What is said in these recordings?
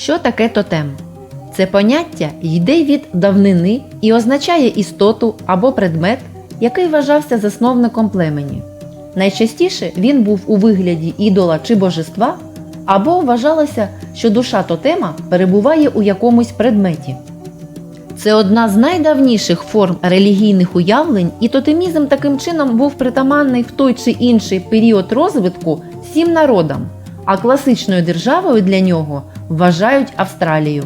Що таке тотем? Це поняття йде від давнини і означає істоту або предмет, який вважався засновником племені. Найчастіше він був у вигляді ідола чи божества, або вважалося, що душа тотема перебуває у якомусь предметі. Це одна з найдавніших форм релігійних уявлень, і тотемізм таким чином був притаманний в той чи інший період розвитку всім народам, а класичною державою для нього вважають Австралію.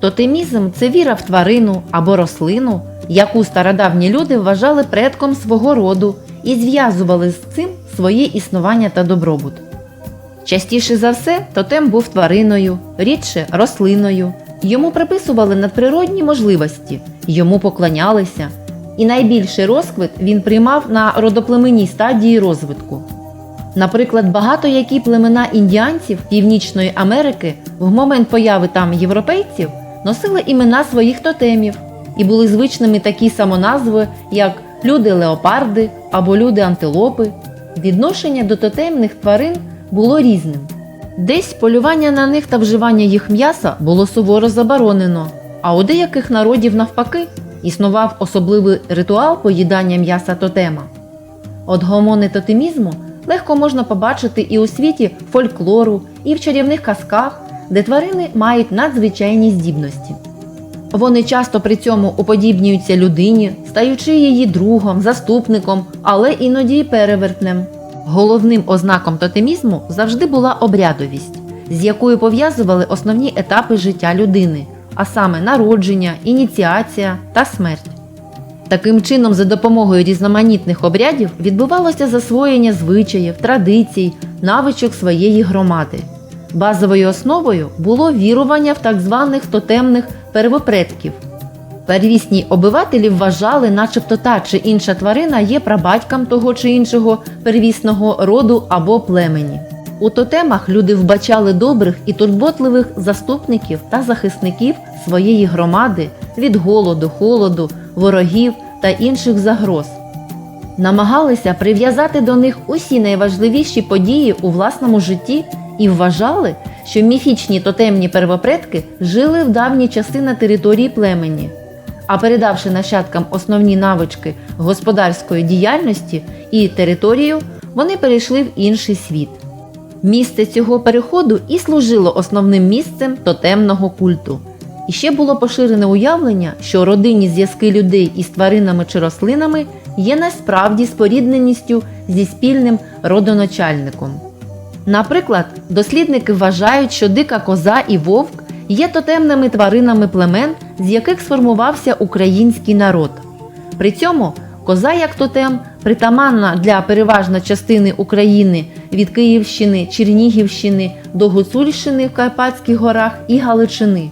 Тотемізм це віра в тварину або рослину, яку стародавні люди вважали предком свого роду і зв'язували з цим своє існування та добробут. Частіше за все, тотем був твариною, рідше рослиною. Йому приписували надприродні можливості, йому поклонялися, і найбільший розквит він приймав на родоплеменній стадії розвитку. Наприклад, багато які племена індіанців Північної Америки в момент появи там європейців носили імена своїх тотемів і були звичними такі самоназви, як люди-леопарди або люди-антилопи. Відношення до тотемних тварин було різним. Десь полювання на них та вживання їх м'яса було суворо заборонено, а у деяких народів, навпаки, існував особливий ритуал поїдання м'яса тотема. От гомони тотемізму легко можна побачити і у світі фольклору, і в чарівних казках, де тварини мають надзвичайні здібності. Вони часто при цьому уподібнюються людині, стаючи її другом, заступником, але іноді й перевертнем. Головним ознаком тотемізму завжди була обрядовість, з якою пов'язували основні етапи життя людини, а саме народження, ініціація та смерть. Таким чином, за допомогою різноманітних обрядів відбувалося засвоєння звичаїв, традицій, навичок своєї громади. Базовою основою було вірування в так званих тотемних первопредків. Первісні обивателі вважали, начебто та чи інша тварина є прабатьком того чи іншого первісного роду або племені. У тотемах люди вбачали добрих і турботливих заступників та захисників своєї громади від голоду, холоду, ворогів та інших загроз. Намагалися прив'язати до них усі найважливіші події у власному житті і вважали, що міфічні тотемні первопредки жили в давні часи на території племені. А передавши нащадкам основні навички господарської діяльності і територію, вони перейшли в інший світ. Місце цього переходу і служило основним місцем тотемного культу. І ще було поширене уявлення, що родинні зв'язки людей із тваринами чи рослинами є насправді спорідненістю зі спільним родоначальником. Наприклад, дослідники вважають, що дика коза і вовк є тотемними тваринами племен, з яких сформувався український народ. При цьому коза як тотем притаманна для переважно частини України від Київщини, Чернігівщини до Гуцульщини в Карпатських горах і Галичини.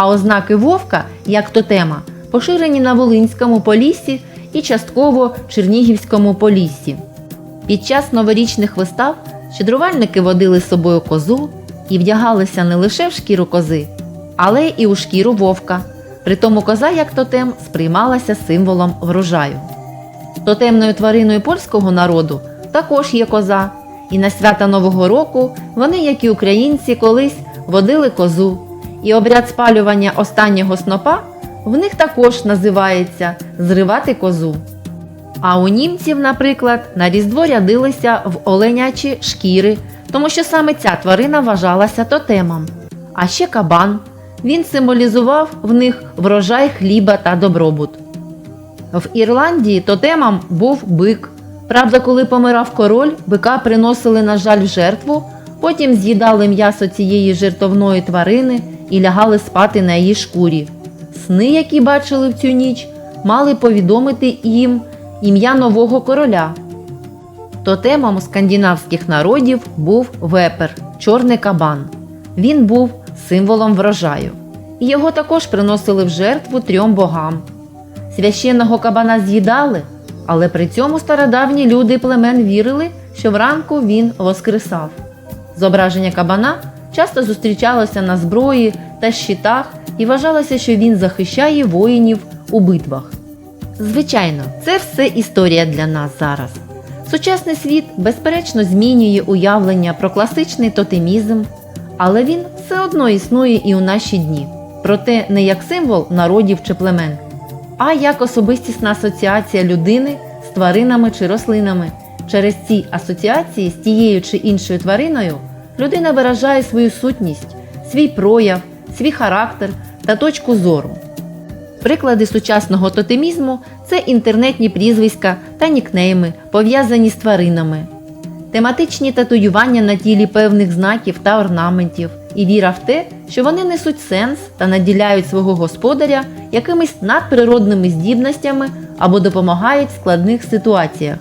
А ознаки вовка як тотема поширені на Волинському поліссі і частково Чернігівському поліссі. Під час новорічних вистав щедрувальники водили з собою козу і вдягалися не лише в шкіру кози, але і у шкіру вовка. Притому коза як тотем сприймалася символом врожаю. Тотемною твариною польського народу також є коза, і на свята Нового року вони, як і українці, колись водили козу. І обряд спалювання останнього снопа в них також називається зривати козу. А у німців, наприклад, на Різдво рядилися в оленячі шкіри, тому що саме ця тварина вважалася тотемом. А ще кабан. Він символізував в них врожай хліба та добробут. В Ірландії тотемом був бик. Правда, коли помирав король, бика приносили, на жаль, в жертву, потім з'їдали м'ясо цієї жертовної тварини і лягали спати на її шкурі. Сни, які бачили в цю ніч, мали повідомити їм ім'я нового короля. Тотемом скандинавських народів був вепер чорний кабан. Він був символом врожаю. Його також приносили в жертву трьом богам. Священного кабана з'їдали, але при цьому стародавні люди племен вірили, що вранку він воскресав. Зображення кабана часто зустрічалося на зброї та щитах і вважалося, що він захищає воїнів у битвах. Звичайно, це все історія для нас зараз. Сучасний світ безперечно змінює уявлення про класичний тотемізм, але він все одно існує і у наші дні, проте не як символ народів чи племен, а як особистісна асоціація людини з тваринами чи рослинами. Через ці асоціації з тією чи іншою твариною людина виражає свою сутність, свій прояв, свій характер та точку зору. Приклади сучасного тотемізму це інтернетні прізвиська та нікнейми, пов'язані з тваринами, тематичні татуювання на тілі певних знаків та орнаментів, і віра в те, що вони несуть сенс та наділяють свого господаря якимись надприродними здібностями або допомагають в складних ситуаціях.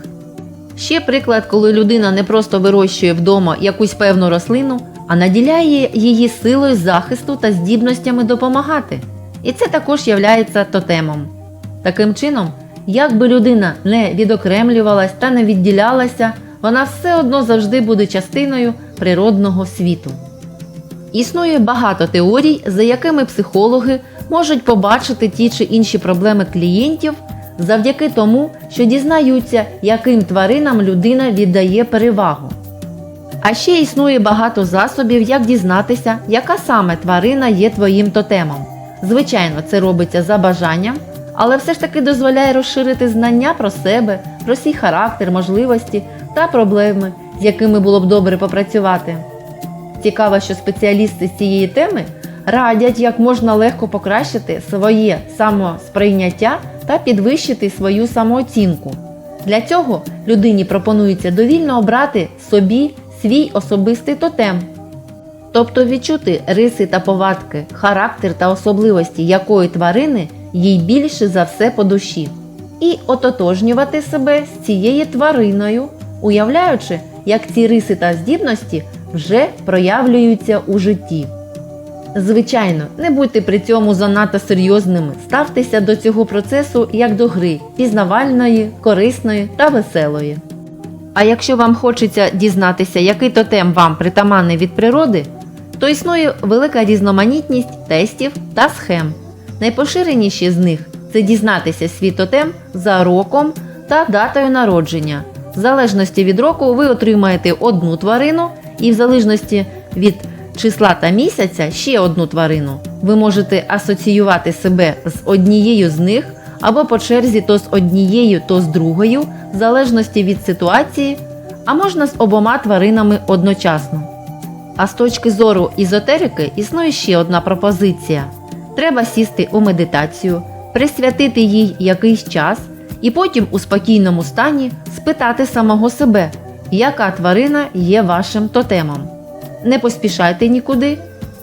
Ще приклад, коли людина не просто вирощує вдома якусь певну рослину, а наділяє її силою захисту та здібностями допомагати. І це також являється тотемом. Таким чином, як би людина не відокремлювалась та не відділялася, вона все одно завжди буде частиною природного світу. Існує багато теорій, за якими психологи можуть побачити ті чи інші проблеми клієнтів завдяки тому, що дізнаються, яким тваринам людина віддає перевагу. А ще існує багато засобів, як дізнатися, яка саме тварина є твоїм тотемом. Звичайно, це робиться за бажанням, але все ж таки дозволяє розширити знання про себе, про свій характер, можливості та проблеми, з якими було б добре попрацювати. Цікаво, що спеціалісти з цієї теми радять, як можна легко покращити своє самосприйняття та підвищити свою самооцінку. Для цього людині пропонується довільно обрати собі свій особистий тотем, тобто відчути риси та повадки, характер та особливості якої тварини їй більше за все по душі, і ототожнювати себе з цією твариною, уявляючи, як ці риси та здібності вже проявлюються у житті. Звичайно, не будьте при цьому занадто серйозними, ставтеся до цього процесу як до гри, пізнавальної, корисної та веселої. А якщо вам хочеться дізнатися, який тотем вам притаманний від природи, то існує велика різноманітність тестів та схем. Найпоширеніші з них це дізнатися свій тотем за роком та датою народження. В залежності від року ви отримаєте одну тварину, і в залежності від числа та місяця ще одну тварину. Ви можете асоціювати себе з однією з них або по черзі то з однією, то з другою, в залежності від ситуації, а можна з обома тваринами одночасно. А з точки зору ізотерики існує ще одна пропозиція: треба сісти у медитацію, присвятити їй якийсь час і потім у спокійному стані спитати самого себе, яка тварина є вашим тотемом. Не поспішайте нікуди,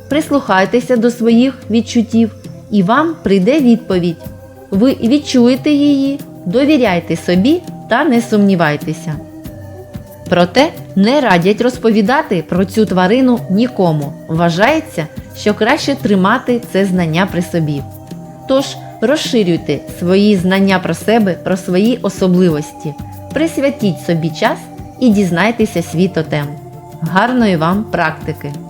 прислухайтеся до своїх відчуттів, і вам прийде відповідь. Ви відчуєте її, довіряйте собі та не сумнівайтеся. Проте не радять розповідати про цю тварину нікому. Вважається, що краще тримати це знання при собі. Тож розширюйте свої знання про себе, про свої особливості, присвятіть собі час і дізнайтеся свій тотем. Гарної вам практики!